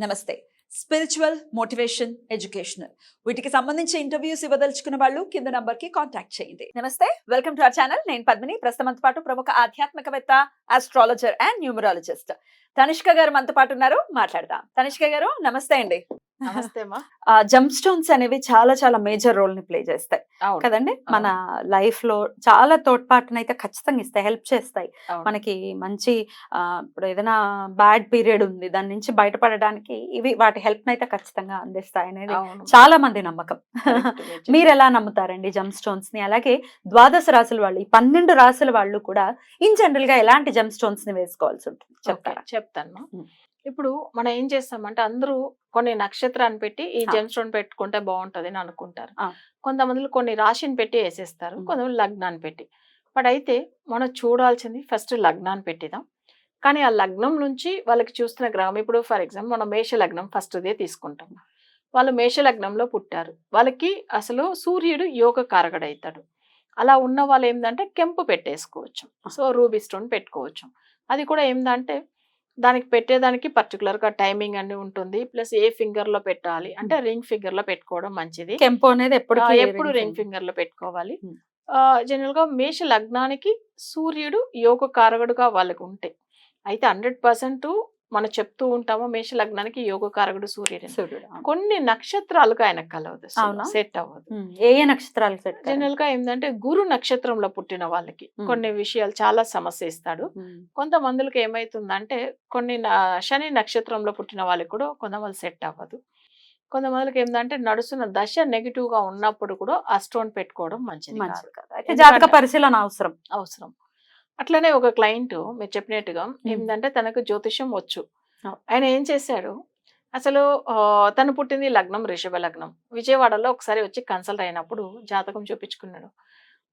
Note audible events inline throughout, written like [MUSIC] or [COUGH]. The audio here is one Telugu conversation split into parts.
నమస్తే. స్పిరిచువల్ మోటివేషన్ ఎడ్యుకేషనల్ వీటికి సంబంధించి ఇంటర్వ్యూస్ ఇవ్వదలుచుకున్న వాళ్ళు కింద నంబర్కి కాంటాక్ట్ చేయండి. నమస్తే. వెల్కమ్ టు అవర్ ఛానల్ నేను పద్మిని. ప్రస్తుతం పాటు ప్రముఖ ఆధ్యాత్మికవేత్త ఆస్ట్రాలజర్ అండ్ న్యూమరాలజిస్ట్ తనిష్క గారు మనతో పాటు ఉన్నారు. మాట్లాడదాం. తనిష్క గారు నమస్తే అండి. జంప్ స్టోన్స్ అనేవి చాలా చాలా మేజర్ రోల్ని ప్లే చేస్తాయి. కదండి? మన లైఫ్లో చాలా తోడ్పాటును అయితే ఖచ్చితంగా ఇస్తాయి హెల్ప్ చేస్తాయి. మనకి మంచి ఇప్పుడు ఏదైనా బ్యాడ్ పీరియడ్ ఉంది దాని నుంచి బయటపడడానికి ఇవి వాటి హెల్ప్ అయితే ఖచ్చితంగా అందిస్తాయి అనేది. చాలా మంది నమ్మకం. [LAUGHS] మీరు ఎలా నమ్ముతారండి జమ్ స్టోన్స్ని అలాగే ద్వాదశ రాసుల వాళ్ళు ఈ పన్నెండు రాసుల వాళ్ళు కూడా ఇన్ జనరల్గా ఎలాంటి జమ్ స్టోన్స్ని వేసుకోవాల్సి ఉంటుంది? చెప్తారా? చెప్తాను. ఇప్పుడు మనం ఏం చేస్తామంటే అందరూ కొన్ని నక్షత్రాన్ని పెట్టి ఈ. జెమ్ స్టోన్ పెట్టుకుంటే బాగుంటది అని అనుకుంటారు. కొంతమంది కొన్ని రాశిని పెట్టి వేసేస్తారు. కొంతమంది లగ్నాన్ని పెట్టి. బట్ అయితే మనం చూడాల్సింది ఫస్ట్ లగ్నాన్ని పెట్టిదాం కానీ ఆ లగ్నం నుంచి వాళ్ళకి చూస్తున్న గ్రహం ఇప్పుడు ఫర్ ఎగ్జాంపుల్ మనం మేష లగ్నం ఫస్ట్దే తీసుకుంటాం. వాళ్ళు మేష లగ్నంలో పుట్టారు. వాళ్ళకి అసలు సూర్యుడు యోగ కారకుడు అవుతాడు అలా ఉన్న వాళ్ళు ఏంటంటే కెంపు పెట్టేసుకోవచ్చు. సో రూబీ స్టోన్ పెట్టుకోవచ్చు. అది కూడా ఏంటంటే దానికి పెట్టేదానికి particular గా టైమింగ్ అన్ని ఉంటుంది. ప్లస్ ఏ finger లో పెట్టాలి అంటే రింగ్ ఫింగర్లో పెట్టుకోవడం మంచిది. కెంపు అనేది ఎప్పుడు ఎప్పుడు రింగ్ ఫింగర్లో పెట్టుకోవాలి. Hmm. జనరల్గా మేష లగ్నానికి సూర్యుడు యోగ కారకుడుగా వాళ్ళకి ఉంటే అయితే హండ్రెడ్ పర్సెంట్ మనం చెప్తూ ఉంటాము మేష లగ్నానికి యోగ కారకుడు సూర్యుడు. కొన్ని నక్షత్రాలకు ఆయనకు కలవదు? సెట్ అవ్వదు. ఏ నక్షత్రాలు సెట్ జనరల్గా ఏంటంటే గురు నక్షత్రంలో పుట్టిన వాళ్ళకి. కొన్ని విషయాలు చాలా సమస్య ఇస్తాడు. కొంతమందికి ఏమైతుందంటే కొన్ని నా- శని నక్షత్రంలో పుట్టిన వాళ్ళకి కూడా కొంతమంది సెట్ అవ్వదు. కొంతమందికి ఏంటంటే నడుస్తున్న దశ నెగిటివ్గా ఉన్నప్పుడు కూడా ఆ స్టోన్ పెట్టుకోవడం మంచిది కాదు. మంచిది కాదు. అయితే ఎందుకంటే- జాతక పరిశీలన అవసరం. అవసరం. అట్లనే ఒక క్లయింట్ మీరు చెప్పినట్టుగా. ఏంటంటే తనకు జ్యోతిష్యం వచ్చు. ఆయన ఏం చేశాడు అసలు తను పుట్టింది లగ్నం రిషభ లగ్నం. విజయవాడలో ఒకసారి వచ్చి కన్సల్ట్ అయినప్పుడు జాతకం చూపించుకున్నాడు.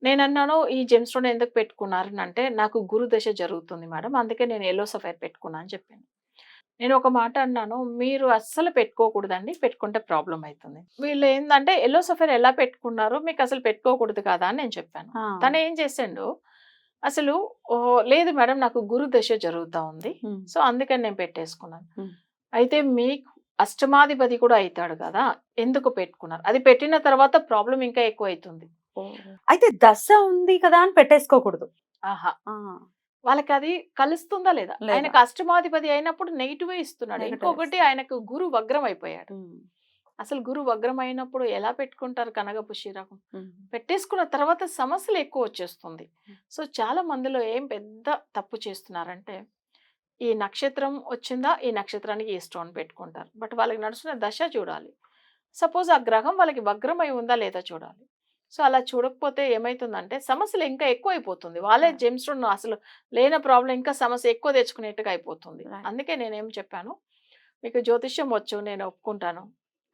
నేను అన్నాను ఈ జెమ్ స్టోన్ ఎందుకు పెట్టుకున్నారు అంటే నాకు గురు దశ జరుగుతుంది మేడం అందుకే నేను ఎల్లో సఫైర్ పెట్టుకున్నా అని చెప్పాను. నేను ఒక మాట అన్నాను మీరు అస్సలు పెట్టుకోకూడదండి పెట్టుకుంటే ప్రాబ్లం అవుతుంది వీళ్ళు ఏంటంటే ఎల్లో సఫైర్ ఎలా పెట్టుకున్నారో మీకు అసలు పెట్టుకోకూడదు కదా అని నేను చెప్పాను. తను ఏం చేసిండు అసలు ఓ, లేదు మేడం నాకు గురు దశ జరుగుతూ ఉంది. సో అందుకని నేను పెట్టేసుకున్నాను. అయితే మీకు అష్టమాధిపతి కూడా అవుతాడు కదా ఎందుకు పెట్టుకున్నారు? అది పెట్టిన తర్వాత ప్రాబ్లం ఇంకా ఎక్కువ అవుతుంది అయితే దశ ఉంది కదా అని పెట్టేసుకోకూడదు. ఆహా. వాళ్ళకి అది కలుస్తుందా లేదా. ఆయనకు అష్టమాధిపతి అయినప్పుడు నెగిటివ్ ఇస్తున్నాడు. ఇంకొకటి. ఆయనకు గురు వగ్రం అయిపోయాడు. అసలు గురు వగ్రం అయినప్పుడు ఎలా పెట్టుకుంటారు కనగపు శ్రీరకం ఉమ్. పెట్టేసుకున్న తర్వాత సమస్యలు ఎక్కువ వచ్చేస్తుంది. సో చాలా మందిలో ఏం పెద్ద తప్పు చేస్తున్నారంటే ఈ నక్షత్రం వచ్చిందా ఈ నక్షత్రానికి ఈ స్టోన్ పెట్టుకుంటారు. బట్ వాళ్ళకి నడుస్తున్న దశ చూడాలి. సపోజ్ ఆ గ్రహం వాళ్ళకి వగ్రమై ఉందా లేదా చూడాలి. సో అలా చూడకపోతే ఏమైతుందంటే సమస్యలు ఇంకా ఎక్కువ అయిపోతుంది వాళ్ళే Right. జెమ్ స్టోన్ అసలు లేని ప్రాబ్లం ఇంకా సమస్య ఎక్కువ తెచ్చుకునేట్టుగా అయిపోతుంది. అందుకే నేనేం చెప్పాను మీకు జ్యోతిష్యం వచ్చు నేను ఒప్పుకుంటాను.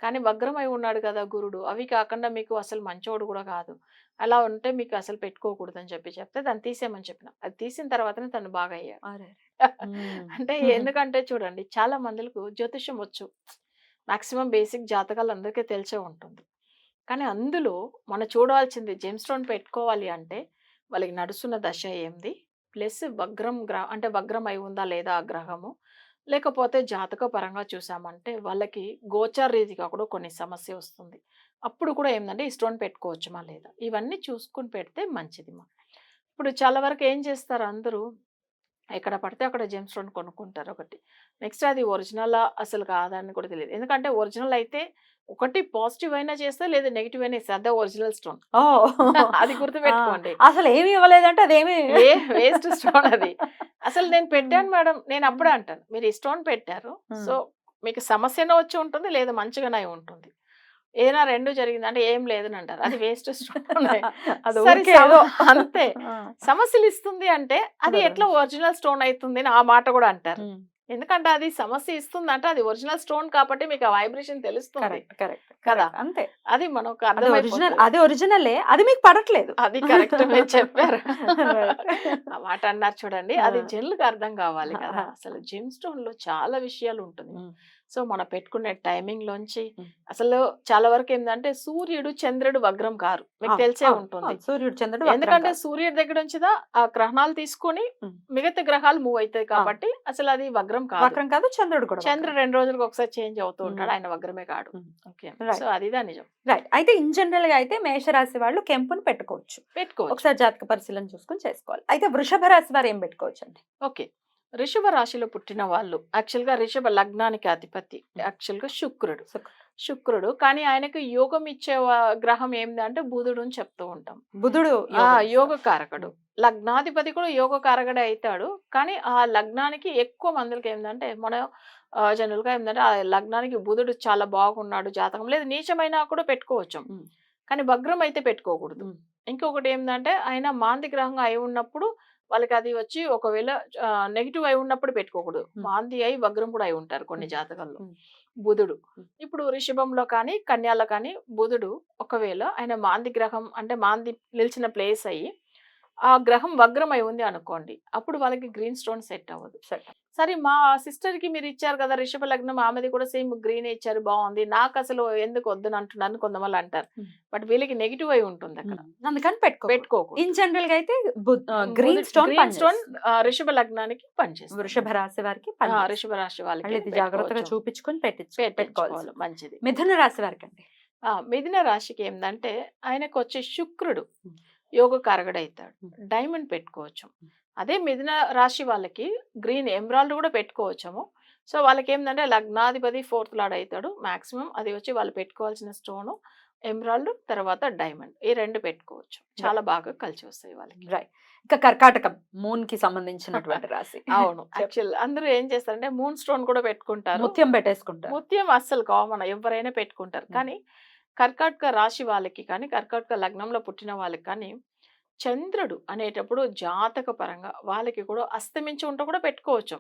కానీ వగ్రమై ఉన్నాడు కదా గురుడు. అవి కాకుండా మీకు అసలు మంచోడు కూడా కాదు. అలా ఉంటే మీకు అసలు పెట్టుకోకూడదు అని చెప్పి చెప్తే దాన్ని తీసేయమని చెప్పిన. అది తీసిన తర్వాతనే తను బాగా అయ్యాడు. ఉమ్. [LAUGHS] అంటే [LAUGHS] ఎందుకంటే చూడండి చాలా మందులకు జ్యోతిష్యం వచ్చు. మాక్సిమం బేసిక్ జాతకాలు అందరికీ తెలిసే ఉంటుంది. కానీ అందులో మనం చూడాల్సింది జెమ్ స్టోన్ పెట్టుకోవాలి అంటే వాళ్ళకి నడుస్తున్న దశ ఏంది? ప్లస్ వగ్రం గ్రహ అంటే వగ్రం అయి ఉందా లేదా ఆ గ్రహము? లేకపోతే జాతక పరంగా చూసామంటే వాళ్ళకి గోచార రీతిగా కూడా కొన్ని సమస్య వస్తుంది. అప్పుడు కూడా ఏంటంటే ఇష్టం పెట్టుకోవచ్చుమా లేదా? ఇవన్నీ చూసుకుని పెడితే మంచిది మా. ఇప్పుడు చాలా వరకు ఏం చేస్తారు అందరూ? ఎక్కడ పడితే అక్కడ జెమ్ స్టోన్ కొనుక్కుంటారు ఒకటి. నెక్స్ట్ అది ఒరిజినల్ అసలు కాదని కూడా తెలియదు. ఎందుకంటే ఒరిజినల్ అయితే ఒకటి పాజిటివ్ అయినా చేస్తే లేదా నెగిటివ్ అయినా ఇస్తే అదే ఒరిజినల్ స్టోన్. [LAUGHS] అది గుర్తుపెట్టుకోండి. ఆ, అసలు ఏమి ఇవ్వలేదంటే అదేమి వేస్ట్ స్టోన్ అది. అసలు నేను పెట్టాను మేడం. నేను అప్పుడే అంటాను. మీరు ఈ స్టోన్ పెట్టారు. సో మీకు సమస్యనే వచ్చి ఉంటుంది లేదా మంచిగానే ఉంటుంది. ఏదైనా రెండు జరిగింది అంటే ఏం లేదని అంటారు అది వేస్ట్ స్టోన్. [LAUGHS] అంతే. [LAUGHS] సమస్యలు ఇస్తుంది అంటే అది. ఎట్లా ఒరిజినల్ స్టోన్ అవుతుంది అని ఆ మాట కూడా అంటారు. ఎందుకంటే అది సమస్య ఇస్తుంది అంటే అది ఒరిజినల్ స్టోన్ కాబట్టి మీకు ఆ వైబ్రేషన్ తెలుస్తుంది కదా? అంతే అది మనకు అది ఒరిజినల్ అది ఒరిజినలే అది మీకు పడట్లేదు అది కరెక్ట్ మీరు చెప్పారు. ఆ మాట అన్నారు చూడండి అది. జనులకు అర్థం కావాలి కదా. అసలు జిమ్ స్టోన్లో చాలా విషయాలు ఉంటుంది. సో మనం పెట్టుకునే టైమింగ్ లోంచి. అసలు చాలా వరకు ఏంటంటే సూర్యుడు చంద్రుడు వగ్రం కారు. మీకు తెలిసే ఉంటుంది. సూర్యుడు చంద్రుడు ఎందుకంటే. సూర్యుడి దగ్గర నుంచిదా ఆ గ్రహణాలు తీసుకొని. మిగతా గ్రహాలు మూవ్ అవుతాయి కాబట్టి అసలు అది వగ్రం కాదు. వక్రం కాదు చంద్రుడు కూడా చంద్రుడు రెండు రోజులకు ఒకసారి చేంజ్ అవుతూ ఉంటాడు. ఆయన వగ్రమే కాడు. ఓకే. సో అదిదా నిజం. రైట్. అయితే ఇన్ జనరల్గా అయితే మేషరాశి వాళ్ళు కెంపుని పెట్టుకోవచ్చు. పెట్టుకోవచ్చు. ఒకసారి జాతక పరిశీలన చూసుకొని చేసుకోవాలి. అయితే వృషభ రాశి వారు ఏం పెట్టుకోవచ్చు అండి ఓకే. ఋషభ రాశిలో పుట్టిన వాళ్ళు యాక్చువల్గా ఋషభ లగ్నానికి అధిపతి యాక్చువల్గా శుక్రుడు. శుక్రుడు. శుక్రుడు. కానీ ఆయనకు యోగం ఇచ్చే గ్రహం ఏంటంటే బుధుడు అని చెప్తూ ఉంటాం. బుధుడు ఆ యోగం కారకుడు. లగ్నాధిపతి కూడా యోగ కారకుడే అవుతాడు కానీ ఆ లగ్నానికి ఎక్కువ మందికి ఏంటంటే మన జనరల్గా ఏంటంటే ఆ లగ్నానికి బుధుడు చాలా బాగున్నాడు జాతకం. లేదు నీచమైనా కూడా పెట్టుకోవచ్చు. కానీ భగ్రం అయితే పెట్టుకోకూడదు. ఇంకొకటి ఏంటంటే ఆయన మాంది గ్రహంగా అయి ఉన్నప్పుడు వాళ్ళకి అది వచ్చి ఒకవేళ నెగిటివ్ అయి ఉన్నప్పుడు పెట్టుకోకూడదు. మాంది అయి వగ్రం కూడా అయి ఉంటారు కొన్ని. జాతకాల్లో. బుధుడు. ఇప్పుడు రిషభంలో కానీ కన్యాలో కానీ బుధుడు ఒకవేళ ఆయన మాంది గ్రహం అంటే మాంది నిలిచిన ప్లేస్ అయ్యి ఆ గ్రహం వగ్రం అయి ఉంది అనుకోండి అప్పుడు వాళ్ళకి గ్రీన్ స్టోన్ సెట్ అవ్వదు. సరే మా సిస్టర్కి మీరు ఇచ్చారు కదా రిషభ లగ్నం ఆమెది కూడా సేమ్ గ్రీన్ ఇచ్చారు బాగుంది నాకు అసలు ఎందుకు వద్దని అంటున్నాను కొంతమంది అంటారు. బట్ వీళ్ళకి నెగిటివ్ అయి ఉంటుంది అక్కడ. అందుకని పెట్టుకో పెట్టుకోకూడదు ఇన్ జనరల్గా అయితే గ్రీన్ స్టోన్ గ్రీన్ స్టోన్ రిషభ లగ్నానికి పనిచేస్తుంది వృషభ రాశి వారికి. రిషభ రాశి వాళ్ళకి జాగ్రత్తగా. చూపించుకొని పెట్టించు పెట్టుకోవాలి మంచిది మిథున రాశి వారికి అండి మిథున రాశికి ఏంటంటే ఆయనకు వచ్చే శుక్రుడు. యోగ కారకుడు అవుతాడు. డైమండ్ పెట్టుకోవచ్చు. అదే మిథున రాశి వాళ్ళకి గ్రీన్ ఎమరాల్డ్ కూడా పెట్టుకోవచ్చాము. సో వాళ్ళకి ఏంటంటే లగ్నాధిపతి ఫోర్త్ లాడ్ అవుతాడు మాక్సిమం అది వచ్చి వాళ్ళు పెట్టుకోవాల్సిన స్టోన్ ఎమరాల్డ్ తర్వాత డైమండ్ ఈ రెండు పెట్టుకోవచ్చు. చాలా బాగా కలిసి వస్తాయి వాళ్ళకి. రైట్. ఇంకా కర్కాటకం మూన్కి సంబంధించినటువంటి రాశి. [LAUGHS] అవును. యాక్చువల్ అందరూ ఏం చేస్తారంటే మూన్ స్టోన్ కూడా పెట్టుకుంటారు. ముత్యం పెట్టేసుకుంటారు. ముత్యం అస్సలు కామన్ ఎవరైనా పెట్టుకుంటారు. కానీ కర్కాటక రాశి వాళ్ళకి కానీ కర్కాటక లగ్నంలో పుట్టిన వాళ్ళకి కానీ చంద్రుడు అనేటప్పుడు జాతక పరంగా వాళ్ళకి కూడా అస్తమించి ఉంటే కూడా పెట్టుకోవచ్చు.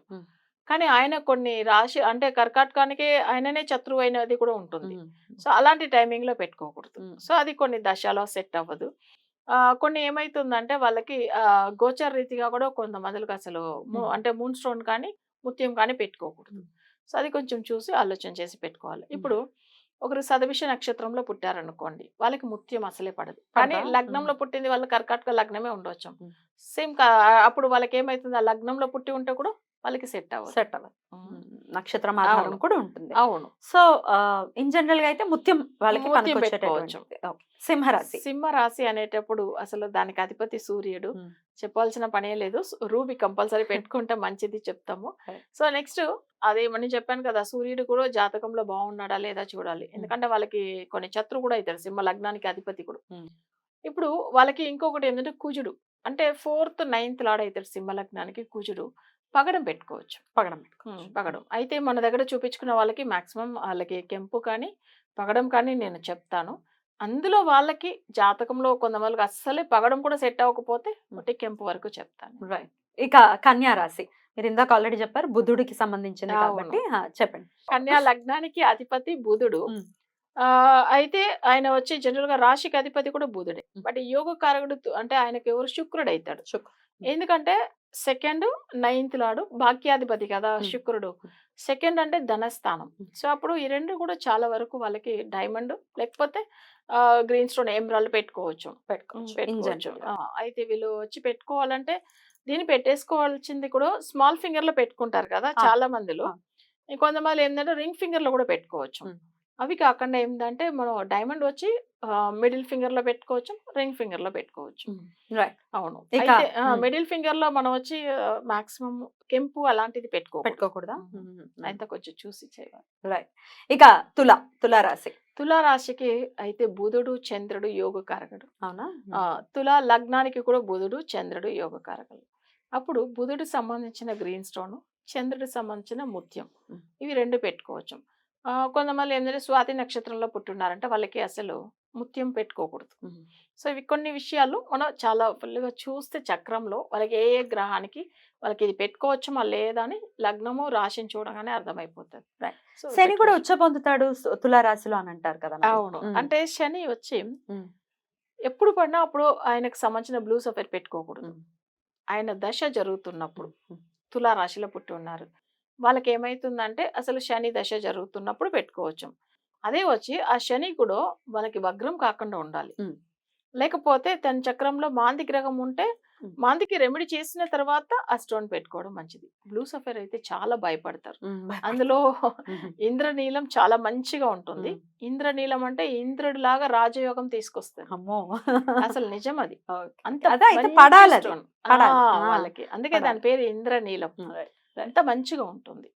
కానీ ఆయన కొన్ని రాశి అంటే కర్కాటకానికి ఆయననే శత్రువు అయినది కూడా ఉంటుంది. సో అలాంటి టైమింగ్లో పెట్టుకోకూడదు. సో అది కొన్ని దశలో సెట్ అవ్వదు కొన్ని ఏమైతుందంటే వాళ్ళకి గోచర రీతిగా కూడా కొంతమందికి అసలు. అంటే మూన్ స్టోన్ కానీ ముత్యం కానీ పెట్టుకోకూడదు. సో అది కొంచెం చూసి ఆలోచన చేసి పెట్టుకోవాలి ఇప్పుడు ఒకరు సదభిష నక్షత్రంలో పుట్టారనుకోండి వాళ్ళకి ముత్యం అసలే పడదు. కానీ? లగ్నంలో పుట్టింది వాళ్ళ కర్కాటక లగ్నమే ఉండొచ్చు. మ్మ్. సేమ్ అప్పుడు వాళ్ళకి ఏమైతుంది ఆ లగ్నంలో పుట్టి ఉంటే కూడా వాళ్ళకి సెట్ అవ్వదు. సెట్ అవ్వదు. నక్షత్రం ఆధారం. కూడా ఉంటుంది. అవును. సో ఇన్ జనరల్గా అయితే ముత్యం వాళ్ళకి పనికొచ్చేటటువంటి. సింహరాశి. సింహ రాశి అనేటప్పుడు అసలు దానికి అధిపతి సూర్యుడు. చెప్పాల్సిన పనే లేదు. రూబీ కంపల్సరీ [LAUGHS] పెట్టుకుంటే మంచిది చెప్తాము. సో నెక్స్ట్ అదే మనం చెప్పాను కదా సూర్యుడు కూడా జాతకంలో బాగున్నాడా లేదా చూడాలి. ఎందుకంటే వాళ్ళకి కొన్ని శత్రు కూడా అవుతాడు సింహ లగ్నానికి అధిపతి కూడా. ఇప్పుడు వాళ్ళకి ఇంకొకటి ఏంటంటే కుజుడు. అంటే ఫోర్త్ నైన్త్ లాడ్ అవుతాడు సింహ లగ్నానికి కుజుడు. పగడం పెట్టుకోవచ్చు. పగడం ఉమ్, పగడం. అయితే మన దగ్గర చూపించుకున్న వాళ్ళకి మాక్సిమం వాళ్ళకి కెంపు కానీ పగడం కానీ నేను చెప్తాను. అందులో వాళ్ళకి జాతకంలో కొంతమందికి అస్సలే పగడం కూడా సెట్ అవ్వకపోతే ఒకటి కెంపు వరకు చెప్తాను రైట్. ఇక కన్యా రాశి. మీరు ఇందాక ఆల్రెడీ చెప్పారు బుధుడికి సంబంధించింది అవును. కాబట్టి చెప్పండి. కన్యా లగ్నానికి అధిపతి బుధుడు. ఆ అయితే ఆయన వచ్చి జనరల్గా రాశికి అధిపతి కూడా బుధుడే. ఉమ్. బట్ యోగ కారకుడు అంటే ఆయనకి ఎవరు శుక్రుడు అవుతాడు ఎందుకంటే సెకండ్ నైన్త్ లాడు భాగ్యాధిపతి కదా ఉమ్. శుక్రుడు. సెకండ్ అంటే ధనస్థానం. ఉమ్. సో అప్పుడు ఈ రెండు కూడా చాలా వరకు వాళ్ళకి డైమండ్ లేకపోతే గ్రీన్ స్టోన్ ఎమరాల్డ్ పెట్టుకోవచ్చు. పెట్టుకోవచ్చు ఇన్ పెట్టుకోవచ్చు. జనరల్ ఆ, అయితే వీళ్ళు వచ్చి పెట్టుకోవాలంటే దీన్ని పెట్టేసుకోవాల్సింది కూడా స్మాల్ ఫింగర్లో పెట్టుకుంటారు కదా ఆ, చాలా మందిలో. ఆ. కొంతమంది ఏంటంటే రింగ్ ఫింగర్లో కూడా పెట్టుకోవచ్చు. ఉమ్. అవి కాకుండా ఏంటంటే మనం డైమండ్ వచ్చి మిడిల్ ఫింగర్లో పెట్టుకోవచ్చు రింగ్ ఫింగర్లో పెట్టుకోవచ్చు రైట్. అవును. మిడిల్ ఫింగర్లో మనం వచ్చి మాక్సిమం కెంపు అలాంటిది పెట్టుకో పెట్టుకోకూడదా? అయితే కొంచెం చూసి చేయాలి. రైట్. ఇక తుల తుల రాశి తులా రాశికి అయితే బుధుడు చంద్రుడు యోగ కారకుడు అవునా తులా లగ్నానికి కూడా బుధుడు చంద్రుడు యోగ కారకులు అప్పుడు బుధుడు సంబంధించిన గ్రీన్ స్టోన్ చంద్రుడికి సంబంధించిన ముత్యం. ఇవి రెండు పెట్టుకోవచ్చు. కొంతమంది ఏంటంటే స్వాతి నక్షత్రంలో పుట్టున్నారంటే వాళ్ళకి అసలు ముత్యం పెట్టుకోకూడదు. సో ఇవి కొన్ని విషయాలు మనం చాలా ఫుల్గా చూస్తే చక్రంలో వాళ్ళకి ఏ ఏ గ్రహానికి వాళ్ళకి ఇది పెట్టుకోవచ్చమా లేదా అని లగ్నము రాశిని చూడగానే అర్థమైపోతుంది శని కూడా పెట్టుకోవచ్చు. ఉచ్చ పొందుతాడు సు- తుల రాశిలో అని అంటారు కదా. అవును. అంటే శని వచ్చి. ఎప్పుడు పడినా అప్పుడు ఆయనకు సంబంధించిన బ్లూ సఫర్ పెట్టుకోకూడదు. ఆయన దశ జరుగుతున్నప్పుడు ఉమ్. తులా రాశిలో పుట్టి ఉన్నారు వాళ్ళకి ఏమైతుందంటే అసలు శని దశ జరుగుతున్నప్పుడు పెట్టుకోవచ్చు. అదే వచ్చి ఆ శని కూడా వాళ్ళకి వగ్రం కాకుండా ఉండాలి. లేకపోతే తన చక్రంలో మాంది గ్రహం ఉంటే. మాందికి రెమెడీ చేసిన తర్వాత ఆ స్టోన్ పెట్టుకోవడం మంచిది. బ్లూ సఫేర్ అయితే చాలా భయపడతారు. అందులో ఇంద్రనీలం చాలా మంచిగా ఉంటుంది. ఇంద్రనీలం అంటే ఇంద్రుడి లాగా రాజయోగం తీసుకొస్తారు. అమ్మో! అసలు నిజం అది. అంత పడాలి వాళ్ళకి. అందుకే దాని. పేరు ఇంద్రనీలం. అంత మంచిగా ఉంటుంది.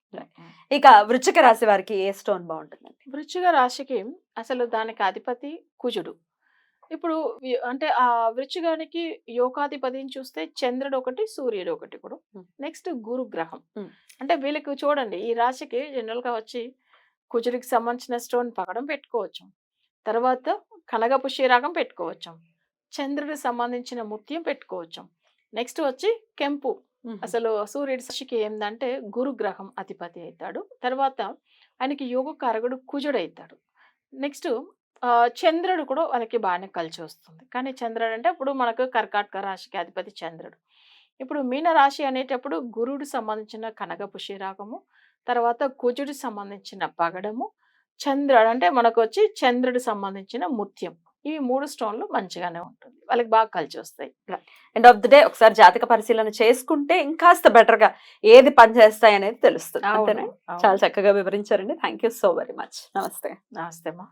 ఇక వృచ్చిక రాశి వారికి ఏ స్టోన్ బాగుంటుందండి? వృశ్చిక రాశికి అసలు దానికి అధిపతి కుజుడు. ఇప్పుడు అంటే ఆ వృచ్చికానికి యోగాధిపతిని చూస్తే చంద్రుడు ఒకటి సూర్యుడు ఒకటి కూడా. నెక్స్ట్ గురు గ్రహం. అంటే వీళ్ళకి చూడండి ఈ రాశికి జనరల్గా వచ్చి కుజుడికి సంబంధించిన స్టోన్ పగడం పెట్టుకోవచ్చు. తర్వాత కనగపు శ్రీరాగం పెట్టుకోవచ్చు. చంద్రుడికి సంబంధించిన ముత్యం పెట్టుకోవచ్చు. నెక్స్ట్ వచ్చి కెంపు. అసలు సూర్యుడి రాశికి ఏంటంటే గురుగ్రహం అధిపతి అవుతాడు తర్వాత ఆయనకి యోగ కరగుడు కుజుడు అవుతాడు నెక్స్ట్ చంద్రుడు కూడా వాళ్ళకి బాగానే కలిసి వస్తుంది. కానీ చంద్రుడు అంటే ఇప్పుడు మనకు కర్కాటక రాశికి అధిపతి చంద్రుడు. ఇప్పుడు మీన రాశి అనేటప్పుడు గురుడు సంబంధించిన కనగపు శ్రీరాగము తర్వాత కుజుడు సంబంధించిన పగడము చంద్రుడు అంటే మనకు వచ్చి చంద్రుడు సంబంధించిన ముత్యం. ఇవి మూడు స్టోన్లు మంచిగానే ఉంటుంది. వాళ్ళకి బాగా కలిసి వస్తాయి. ఎండ్ ఆఫ్ ది డే ఒకసారి జాతక పరిశీలన చేసుకుంటే ఇంకాస్త బెటర్గా ఏది పనిచేస్తాయి అనేది తెలుస్తుంది. అంతేనా. చాలా చక్కగా వివరించారండి. Thank you so very much నమస్తే. నమస్తే అమ్మా.